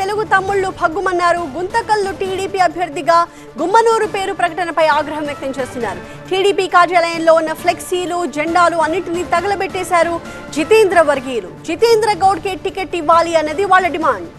తెలుగు తమ్ముళ్ళు భగ్గుమన్నారు. గుంతకల్లు టీడీపీ అభ్యర్థిగా గుమ్మనూరు పేరు ప్రకటనపై ఆగ్రహం వ్యక్తం చేస్తున్నారు. టీడీపీ కార్యాలయంలో ఉన్న ఫ్లెక్సీలు జెండాలు అన్నింటినీ తగలబెట్టేశారు జితేంద్ర వర్గీయులు. జితేంద్ర గౌడ్కే టికెట్ ఇవ్వాలి అన్నది వాళ్ళ డిమాండ్.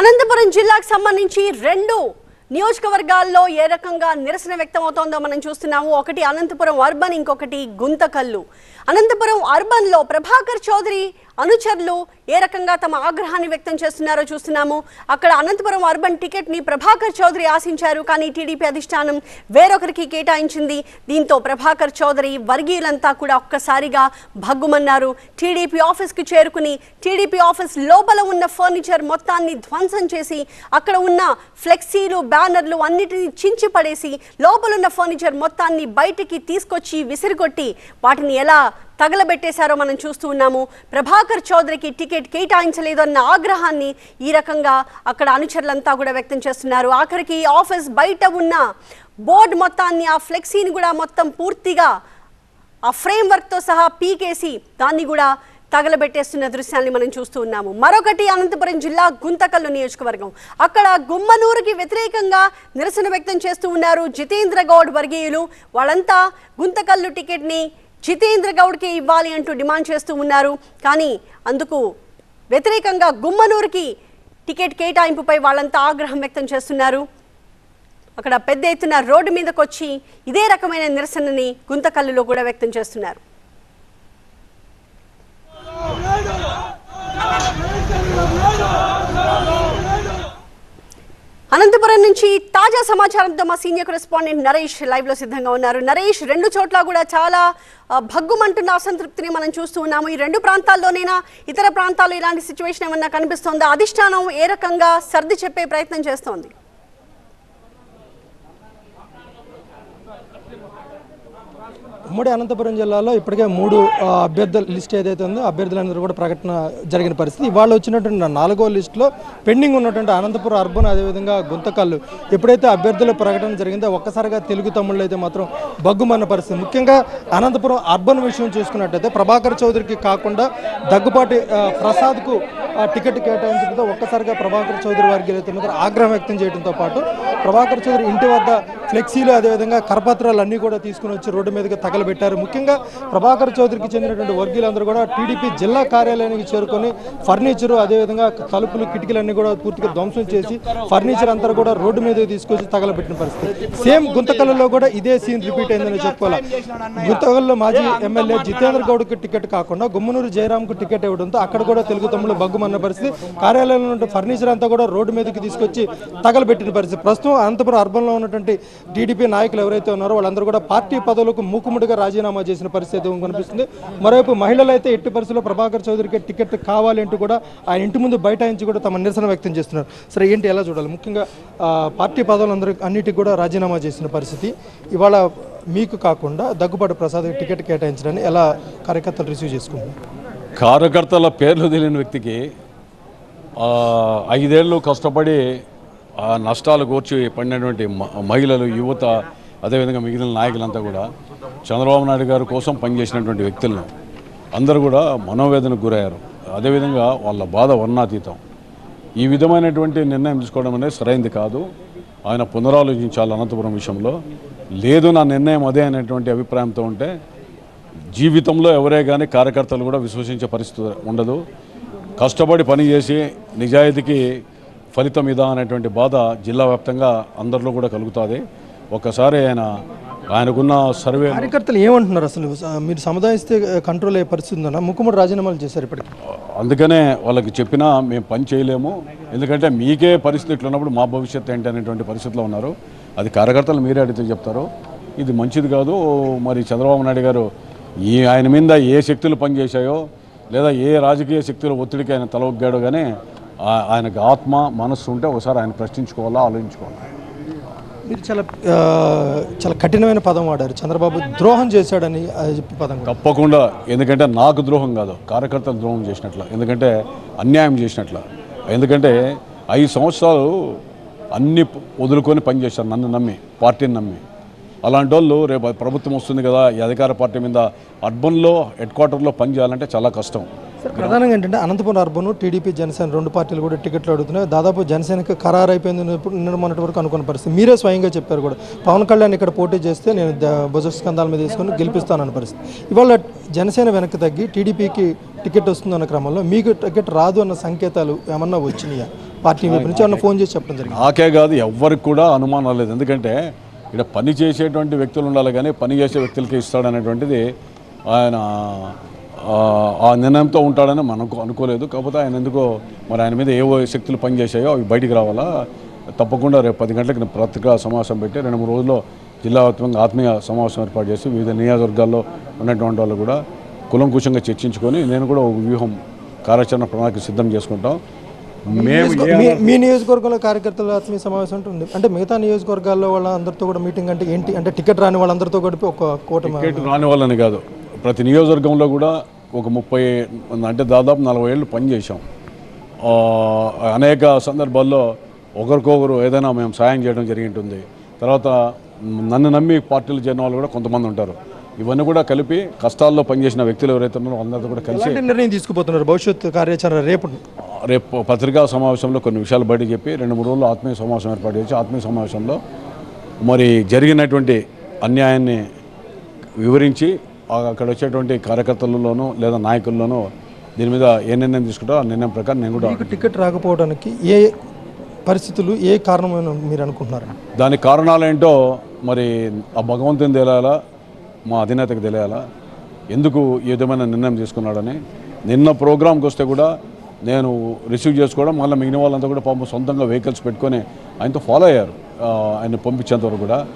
అనంతపురం జిల్లాకు సంబంధించి రెండు నియోజకవర్గాల్లో ఏ రకంగా నిరసన వ్యక్తమవుతోందో మనం చూస్తున్నాము. ఒకటి అనంతపురం అర్బన్ ఇంకొకటి గుంతకల్లు. అనంతపురం అర్బన్లో ప్రభాకర్ చౌదరి అనుచరులు ఏ రకంగా తమ ఆగ్రహాన్ని వ్యక్తం చేస్తున్నారో చూస్తున్నాము. అక్కడ అనంతపురం అర్బన్ టికెట్ని ప్రభాకర్ చౌదరి ఆశించారు కానీ టీడీపీ అధిష్టానం వేరొకరికి కేటాయించింది. దీంతో ప్రభాకర్ చౌదరి వర్గీయులంతా కూడా ఒక్కసారిగా భగ్గుమన్నారు. టీడీపీ ఆఫీస్కి చేరుకుని టీడీపీ ఆఫీస్ లోపల ఉన్న ఫర్నిచర్ మొత్తాన్ని ధ్వంసం చేసి అక్కడ ఉన్న ఫ్లెక్సీలు బ్యానర్లు అన్నిటినీ చించి పడేసి లోపల ఉన్న ఫర్నిచర్ మొత్తాన్ని బయటికి తీసుకొచ్చి విసిరికొట్టి వాటిని ఎలా తగలబెట్టేశారో మనం చూస్తూ ఉన్నాము. ప్రభాకర్ చౌదరికి టికెట్ కేటాయించలేదు అన్న ఆగ్రహాన్ని ఈ రకంగా అక్కడ అనుచరులంతా కూడా వ్యక్తం చేస్తున్నారు. ఆఖరికి ఆఫీస్ బయట ఉన్న బోర్డు మొత్తాన్ని ఆ ఫ్లెక్సీని కూడా మొత్తం పూర్తిగా ఆ ఫ్రేమ్ వర్క్తో సహా పీకేసి దాన్ని కూడా తగలబెట్టేస్తున్న దృశ్యాన్ని మనం చూస్తూ ఉన్నాము. మరొకటి అనంతపురం జిల్లా గుంతకల్లు నియోజకవర్గం. అక్కడ గుమ్మనూరుకి వ్యతిరేకంగా నిరసన వ్యక్తం చేస్తూ ఉన్నారు జితేంద్ర గౌడ్ వర్గీయులు. వాళ్ళంతా గుంతకల్లు టికెట్ని జితేంద్ర గౌడ్కి ఇవ్వాలి అంటూ డిమాండ్ చేస్తూ ఉన్నారు. కానీ అందుకు వ్యతిరేకంగా గుమ్మనూరుకి టికెట్ కేటాయింపుపై వాళ్ళంతా ఆగ్రహం వ్యక్తం చేస్తున్నారు. అక్కడ పెద్ద ఎత్తున రోడ్డు మీదకొచ్చి ఇదే రకమైన నిరసనని గుంతకల్లులో కూడా వ్యక్తం చేస్తున్నారు. అనంతపురం నుంచి తాజా సమాచారంతో మా సీనియర్ కరెస్పాండెంట్ నరేష్ లైవ్లో సిద్ధంగా ఉన్నారు. నరేష్ రెండు చోట్ల కూడా చాలా భగ్గుమంటున్న అసంతృప్తిని మనం చూస్తూ ఉన్నాము. ఈ రెండు ప్రాంతాల్లోనైనా ఇతర ప్రాంతాల్లో ఇలాంటి సిచ్యువేషన్ ఏమన్నా కనిపిస్తోందా? అధిష్టానం ఏ రకంగా సర్ది చెప్పే ప్రయత్నం చేస్తోంది? ఉమ్మడి అనంతపురం జిల్లాలో ఇప్పటికే మూడు అభ్యర్థుల లిస్ట్ ఏదైతే ఉందో అభ్యర్థులందరూ కూడా ప్రకటన జరిగిన పరిస్థితి. ఇవాళ వచ్చినటువంటి నాలుగో లిస్టులో పెండింగ్ ఉన్నటువంటి అనంతపురం అర్బన్ అదేవిధంగా గుంతకల్లు. ఎప్పుడైతే అభ్యర్థుల ప్రకటన జరిగిందో ఒక్కసారిగా తెలుగు తమ్ముళ్ళు అయితే మాత్రం బగ్గుమన్న పరిస్థితి. ముఖ్యంగా అనంతపురం అర్బన్ విషయం చూసుకున్నట్టయితే ప్రభాకర్ చౌదరికి కాకుండా దగ్గుపాటి ప్రసాద్కు టికెట్ కేటాయించడంతో ఒక్కసారిగా ప్రభాకర్ చౌదరి వారికి అయితే ఆగ్రహం వ్యక్తం చేయడంతో పాటు ప్రభాకర్ చౌదరి ఇంటి వద్ద ఫ్లెక్సీలు అదేవిధంగా కరపత్రాలు అన్నీ కూడా తీసుకుని వచ్చి రోడ్డు మీదకి తగలబెట్టారు. ముఖ్యంగా ప్రభాకర్ చౌదరికి చెందినటువంటి వర్గీయులందరూ కూడా టీడీపీ జిల్లా కార్యాలయానికి చేరుకొని ఫర్నిచర్ అదేవిధంగా తలుపులు కిటికీలన్నీ కూడా పూర్తిగా ధ్వంసం చేసి ఫర్నిచర్ అంతా కూడా రోడ్డు మీదకి తీసుకొచ్చి తగలబెట్టిన పరిస్థితి. సేమ్ గుంతకల్లో కూడా ఇదే సీన్ రిపీట్ అయిందని చెప్పుకోవాలి. గుంతకల్లో మాజీ ఎమ్మెల్యే జితేంద్ర గౌడ్కి టికెట్ కాకుండా గుమ్మనూరు జయరామ్కు టికెట్ ఇవ్వడంతో అక్కడ కూడా తెలుగు తమ్ముళ్ళు ఉన్న పరిస్థితి. కార్యాలయంలో ఉన్న ఫర్నిచర్ అంతా కూడా రోడ్డు మీదకి తీసుకొచ్చి తగలబెట్టిన పరిస్థితి. ప్రస్తుతం అనంతపురం అర్బన్లో ఉన్నటువంటి టీడీపీ నాయకులు ఎవరైతే ఉన్నారో వాళ్ళందరూ కూడా పార్టీ పదవులకు మూకుముడిగా రాజీనామా చేసిన పరిస్థితి కనిపిస్తుంది. మరోవైపు మహిళలు అయితే ఎట్టి పరిస్థితుల్లో ప్రభాకర్ చౌదరికి టికెట్ కావాలి అంటూ కూడా ఆయన ఇంటి ముందు బైఠాయించి కూడా తమ నిరసన వ్యక్తం చేస్తున్నారు. సరే ఏంటి ఎలా చూడాలి? ముఖ్యంగా పార్టీ పదవులందరూ అన్నిటికీ కూడా రాజీనామా చేసిన పరిస్థితి. ఇవాళ మీకు కాకుండా దగ్గుబాటు ప్రసాద్ టికెట్ కేటాయించడాన్ని ఎలా కార్యకర్తలు రిసీవ్ చేసుకుంటున్నారు? కార్యకర్తల పేర్లు తెలియని వ్యక్తికి ఐదేళ్ళు కష్టపడి నష్టాలు కూర్చి పడినటువంటి మ- మహిళలు యువత అదేవిధంగా మిగిలిన నాయకులంతా కూడా చంద్రబాబు నాయుడు గారి కోసం పనిచేసినటువంటి వ్యక్తులను అందరూ కూడా మనోవేదనకు గురయ్యారు. అదేవిధంగా వాళ్ళ బాధ వర్ణాతీతం. ఈ విధమైనటువంటి నిర్ణయం తీసుకోవడం అనేది సరైంది కాదు. ఆయన పునరాలోచించాలి అనంతపురం విషయంలో. లేదు నా నిర్ణయం అదే అనేటువంటి అభిప్రాయంతో ఉంటే జీవితంలో ఎవరే కానీ కార్యకర్తలు కూడా విశ్వసించే పరిస్థితి ఉండదు. కష్టపడి పనిచేసి నిజాయితీకి ఫలితం ఇదా అనేటువంటి బాధ జిల్లా వ్యాప్తంగా అందరిలో కూడా కలుగుతుంది. ఒక్కసారి ఆయన ఆయనకున్న సర్వే కార్యకర్తలు ఏమంటున్నారు అసలు? మీరు సముదాయిస్తే కంట్రోల్ అయ్యే పరిస్థితి ఉందన్న ముక్కుముడి రాజీనామాలు చేశారు ఇప్పటికి. అందుకనే వాళ్ళకి చెప్పినా మేము పని చేయలేము. ఎందుకంటే మీకే పరిస్థితి ఇట్లున్నప్పుడు మా భవిష్యత్తు ఏంటి అనేటువంటి పరిస్థితిలో ఉన్నారు. అది కార్యకర్తలు మీరే అడిగితే చెప్తారు. ఇది మంచిది కాదు. మరి చంద్రబాబు నాయుడు గారు ఈ ఆయన మీద ఏ శక్తులు పనిచేశాయో లేదా ఏ రాజకీయ శక్తుల ఒత్తిడికి ఆయన తల ఒగ్గాడో కానీ ఆయనకు ఆత్మ మనస్సు ఉంటే ఒకసారి ఆయన ప్రశ్నించుకోవాలా ఆలోచించుకోవాలా? మీరు చాలా చాలా కఠినమైన పదం వాడారు. చంద్రబాబు ద్రోహం చేశాడని చెప్పి పదం కూడా. తప్పకుండా. ఎందుకంటే నాకు ద్రోహం కాదు. కార్యకర్తలు ద్రోహం చేసినట్ల. ఎందుకంటే అన్యాయం చేసినట్ల. ఎందుకంటే ఐదు సంవత్సరాలు అన్ని వదులుకొని పనిచేశారు నన్ను నమ్మి పార్టీని నమ్మి. అలాంటి వాళ్ళు రేపు ప్రభుత్వం వస్తుంది కదా ఈ అధికార పార్టీ మీద అర్బన్లో హెడ్ క్వార్టర్లో పని చేయాలంటే చాలా కష్టం. సార్ ప్రధానంగా ఏంటంటే అనంతపురం అర్బన్ టీడీపీ జనసేన రెండు పార్టీలు కూడా టికెట్లు అడుగుతున్నాయి. దాదాపు జనసేనకి ఖరారు అయిపోయింది నిన్న మొన్నటి వరకు అనుకున్న పరిస్థితి. మీరే స్వయంగా చెప్పారు కూడా పవన్ కళ్యాణ్ ఇక్కడ పోటీ చేస్తే నేను భుజ స్కంధాల మీద తీసుకొని గెలిపిస్తానన్న పరిస్థితి. ఇవాళ జనసేన వెనక్కి తగ్గి టీడీపీకి టికెట్ వస్తుందన్న క్రమంలో మీకు టికెట్ రాదు అన్న సంకేతాలు ఏమన్నా వచ్చినాయా? పార్టీ వైపు నుంచి ఏమన్నా ఫోన్ చేసి చెప్పడం జరిగింది? నాకే కాదు ఎవ్వరికి కూడా అనుమానం లేదు. ఎందుకంటే ఇక్కడ పని చేసేటువంటి వ్యక్తులు ఉండాలి కానీ పని చేసే వ్యక్తులకి ఇస్తాడనేటువంటిది ఆయన ఆ, నిర్ణయంతో ఉంటాడని మనకు అనుకోలేదు. కాకపోతే ఆయన ఎందుకో మరి ఆయన మీద ఏవో శక్తులు పనిచేసాయో అవి బయటికి రావాలా? తప్పకుండా రేపు పది గంటలకు పత్రికా సమావేశం పెట్టి రెండు మూడు రోజుల్లో జిల్లా వ్యాప్తంగా ఆత్మీయ సమావేశం ఏర్పాటు చేసి వివిధ నియోజకవర్గాల్లో ఉన్నటువంటి వాళ్ళు కూడా కులంకుశంగా చర్చించుకొని నేను కూడా ఒక వ్యూహం కార్యాచరణ ప్రణాళిక సిద్ధం చేసుకుంటాం. మేము మీ- నియోజకవర్గంలో కార్యకర్తల ఆత్మీయ సమావేశం ఉంటుంది. అంటే మిగతా నియోజకవర్గాల్లో వాళ్ళ అందరితో కూడా మీటింగ్ అంటే ఏంటి? అంటే టికెట్ రాని వాళ్ళందరితో కలిపి ఒక కూటమి టికెట్ రాని వాళ్ళని కాదు. ప్రతి నియోజకవర్గంలో కూడా ఒక ముప్పై అంటే దాదాపు నలభై ఏళ్ళు పనిచేసాం అనేక సందర్భాల్లో ఒకరికొకరు ఏదైనా మేము సాయం చేయడం జరిగి ఉంటుంది తర్వాత నన్ను నమ్మి పార్టీలు చేరిన వాళ్ళు కూడా కొంతమంది ఉంటారు. ఇవన్నీ కూడా కలిపి కష్టాల్లో పనిచేసిన వ్యక్తులు ఎవరైతే ఉన్నారో అందరితో కూడా కలిసి నిర్ణయం తీసుకుపోతున్నారు? భవిష్యత్ కార్యాచరణ రేపు రేపు పత్రికా సమావేశంలో కొన్ని విషయాలు బయట చెప్పి రెండు మూడు రోజులు ఆత్మీయ సమావేశం ఏర్పాటు చేసి ఆత్మీయ సమావేశంలో మరి జరిగినటువంటి అన్యాయాన్ని వివరించి అక్కడ వచ్చేటువంటి కార్యకర్తలలోనూ లేదా నాయకుల్లోనూ దీని మీద ఏ నిర్ణయం తీసుకుంటారో ఆ నిర్ణయం ప్రకారం నేను కూడా టికెట్ రాకపోవడానికి ఏ పరిస్థితులు ఏ కారణమైన మీరు అనుకుంటున్నారు? దానికి కారణాలేంటో మరి ఆ భగవంతుని తెలియాలా? మా అధినేతకు తెలియాలా? ఎందుకు ఈ విధమైన నిర్ణయం తీసుకున్నాడని? నిన్న ప్రోగ్రామ్కి వస్తే కూడా నేను రిసీవ్ చేసుకోవడం మళ్ళీ మిగిలిన వాళ్ళంతా కూడా పాపం సొంతంగా వెహికల్స్ పెట్టుకొని ఆయనతో ఫాలో అయ్యారు. ఆయన పంపించేంత వరకు కూడా.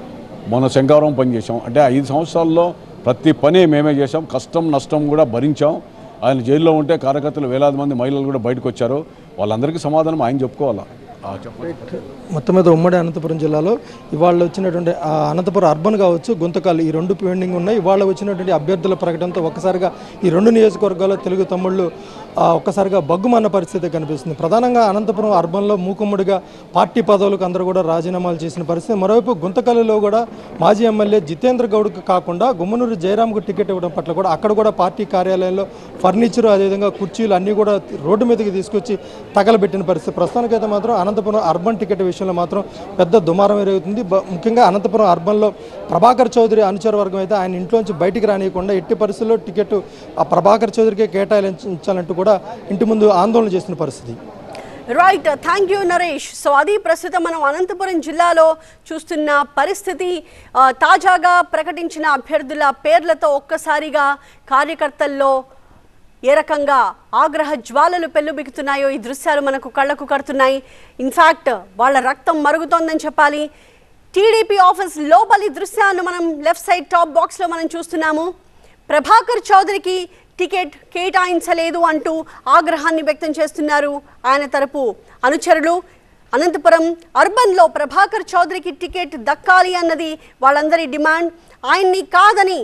మొన్న శంకారం పని చేసాం అంటే ఐదు సంవత్సరాల్లో ప్రతి పని మేమే చేసాం కష్టం నష్టం కూడా భరించాం. ఆయన జైల్లో ఉంటే కార్యకర్తలు వేలాది మంది మహిళలు కూడా బయటకు వచ్చారు. వాళ్ళందరికీ సమాధానం ఆయన చెప్పుకోవాలా? మొత్తం మీద ఉమ్మడి అనంతపురం జిల్లాలో ఇవాళ వచ్చినటువంటి అనంతపురం అర్బన్ కావచ్చు గుంతకాలు ఈ రెండు పెండింగ్ ఉన్నాయి. ఇవాళ వచ్చినటువంటి అభ్యర్థుల ప్రకటనతో ఒక్కసారిగా ఈ రెండు నియోజకవర్గాల్లో తెలుగు తమ్ముళ్ళు ఒక్కసారిగా బగ్గుమన్న పరిస్థితి కనిపిస్తుంది. ప్రధానంగా అనంతపురం అర్బన్లో మూకుమ్మడిగా పార్టీ పదవులకు అందరూ కూడా రాజీనామాలు చేసిన పరిస్థితి. మరోవైపు గుంతకల్లులో కూడా మాజీ ఎమ్మెల్యే జితేంద్ర గౌడ్కి కాకుండా గుమ్మనూరు జయరామ్కు టికెట్ ఇవ్వడం పట్ల కూడా అక్కడ కూడా పార్టీ కార్యాలయంలో ఫర్నిచర్ అదేవిధంగా కుర్చీలు అన్నీ కూడా రోడ్డు మీదకి తీసుకొచ్చి తగలబెట్టిన పరిస్థితి. ప్రస్తుతానికైతే మాత్రం అనంతపురం అర్బన్ టికెట్ విషయంలో మాత్రం పెద్ద దుమారం ఎరుగుతుంది ముఖ్యంగా అనంతపురం అర్బన్లో ప్రభాకర్ చౌదరి అనుచర వర్గం అయితే ఆయన ఇంట్లోంచి బయటికి రానియకుండా ఎట్టి పరిస్థితుల్లో టికెట్ ఆ ప్రభాకర్ చౌదరికే కేటాయించాలంటూ కూడా ఇంటి ముందు ఆందోళన చేసిన పరిస్థితి. Right thank you Naresh so అది ప్రస్తుతం మనం అనంతపురం జిల్లాలో చూస్తున్న పరిస్థితి. తాజాగా ప్రకటించిన అభ్యర్థుల పేర్లతో ఒక్కసారిగా కార్యకర్తల్లో ఏ రకంగా ఆగ్రహ జ్వాలలు పెళ్ళుబిగుతున్నాయో ఈ దృశ్యాలు మనకు కళ్ళకు కడుతున్నాయి. ఇన్ఫ్యాక్ట్ వాళ్ళ రక్తం మరుగుతోందని చెప్పాలి. టీడీపీ ఆఫీస్ లోపలి దృశ్యాన్ని మనం లెఫ్ట్ సైడ్ టాప్ బాక్స్లో మనం చూస్తున్నాము. ప్రభాకర్ చౌదరికి టికెట్ కేటాయించలేదు అంటూ ఆగ్రహాన్ని వ్యక్తం చేస్తున్నారు ఆయన తరపు అనుచరులు. అనంతపురం అర్బన్లో ప్రభాకర్ చౌదరికి టికెట్ దక్కాలి అన్నది వాళ్ళందరి డిమాండ్. ఆయన్ని కాదని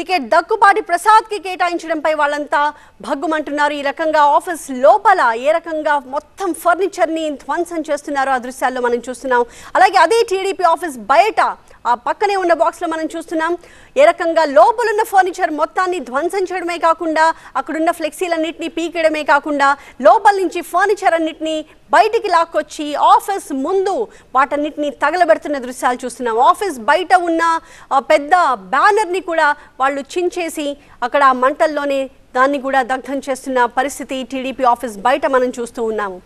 టికెట్ దక్కుపాటి ప్రసాద్కి కేటాయించడంపై వాళ్ళంతా భగ్గుమంటున్నారు. ఈ రకంగా ఆఫీస్ లోపల ఏ రకంగా మొత్తం ఫర్నిచర్ని ధ్వంసం చేస్తున్నారో ఆ దృశ్యాల్లో మనం చూస్తున్నాం. అలాగే అదే టీడీపీ ఆఫీస్ బయట ఆ పక్కనే ఉన్న బాక్స్లో మనం చూస్తున్నాం ఏ రకంగా లోపలున్న ఫర్నిచర్ మొత్తాన్ని ధ్వంసం చేయడమే కాకుండా అక్కడున్న ఫ్లెక్సీలన్నింటినీ పీకేయడమే కాకుండా లోపల నుంచి ఫర్నిచర్ అన్నింటినీ బయటికి లాక్కొచ్చి ఆఫీస్ ముందు వాటన్నిటిని తగలబెడుతున్న దృశ్యాలు చూస్తున్నాం. ఆఫీస్ బయట ఉన్న పెద్ద బ్యానర్ని కూడా వాళ్ళు చించేసి అక్కడ మంటల్లోనే దాన్ని కూడా దగ్ధం చేస్తున్న పరిస్థితి టీడీపీ ఆఫీస్ బయట మనం చూస్తూ ఉన్నాము.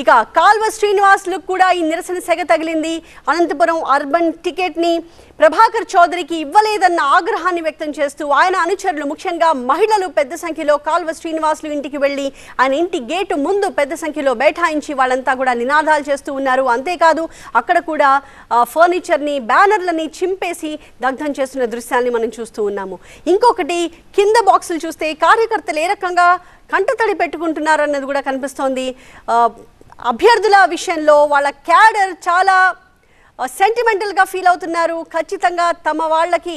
ఇక కాల్వ శ్రీనివాసులకు కూడా ఈ నిరసన సెగ తగిలింది. అనంతపురం అర్బన్ టికెట్ని ప్రభాకర్ చౌదరికి ఇవ్వలేదన్న ఆగ్రహాన్ని వ్యక్తం చేస్తూ ఆయన అనుచరులు ముఖ్యంగా మహిళలు పెద్ద సంఖ్యలో కాల్వ శ్రీనివాసులు ఇంటికి వెళ్ళి ఆయన ఇంటి గేటు ముందు పెద్ద సంఖ్యలో బైఠాయించి వాళ్ళంతా కూడా నినాదాలు చేస్తూ ఉన్నారు. అంతేకాదు అక్కడ కూడా ఫర్నిచర్ని బ్యానర్లని చింపేసి దగ్ధం చేస్తున్న దృశ్యాన్ని మనం చూస్తూ ఉన్నాము. ఇంకొకటి కింద బాక్సులు చూస్తే కార్యకర్తలు ఏ రకంగా కంటతడి పెట్టుకుంటున్నారు అన్నది కూడా కనిపిస్తోంది. అభ్యర్థుల విషయంలో వాళ్ళ క్యాడర్ చాలా సెంటిమెంటల్గా ఫీల్ అవుతున్నారు. ఖచ్చితంగా తమ వాళ్ళకి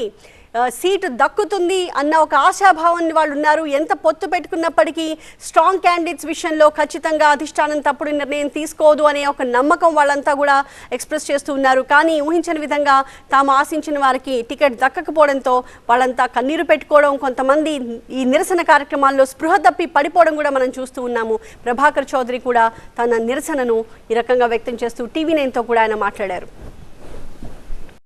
సీటు దక్కుతుంది అన్న ఒక ఆశాభావాన్ని వాళ్ళు ఉన్నారు. ఎంత పొత్తు పెట్టుకున్నప్పటికీ స్ట్రాంగ్ క్యాండిడేట్స్ విషయంలో ఖచ్చితంగా అధిష్టానం తప్పుడు నిర్ణయం తీసుకోదు అనే ఒక నమ్మకం వాళ్ళంతా కూడా ఎక్స్ప్రెస్ చేస్తూ ఉన్నారు. కానీ ఊహించని విధంగా తాము ఆశించిన వారికి టికెట్ దక్కకపోవడంతో వాళ్ళంతా కన్నీరు పెట్టుకోవడం కొంతమంది ఈ నిరసన కార్యక్రమాల్లో స్పృహ తప్పి పడిపోవడం కూడా మనం చూస్తూ ఉన్నాము. ప్రభాకర్ చౌదరి కూడా తన నిరసనను ఈ రకంగా వ్యక్తం చేస్తూ టీవీ నైన్తో కూడా ఆయన మాట్లాడారు.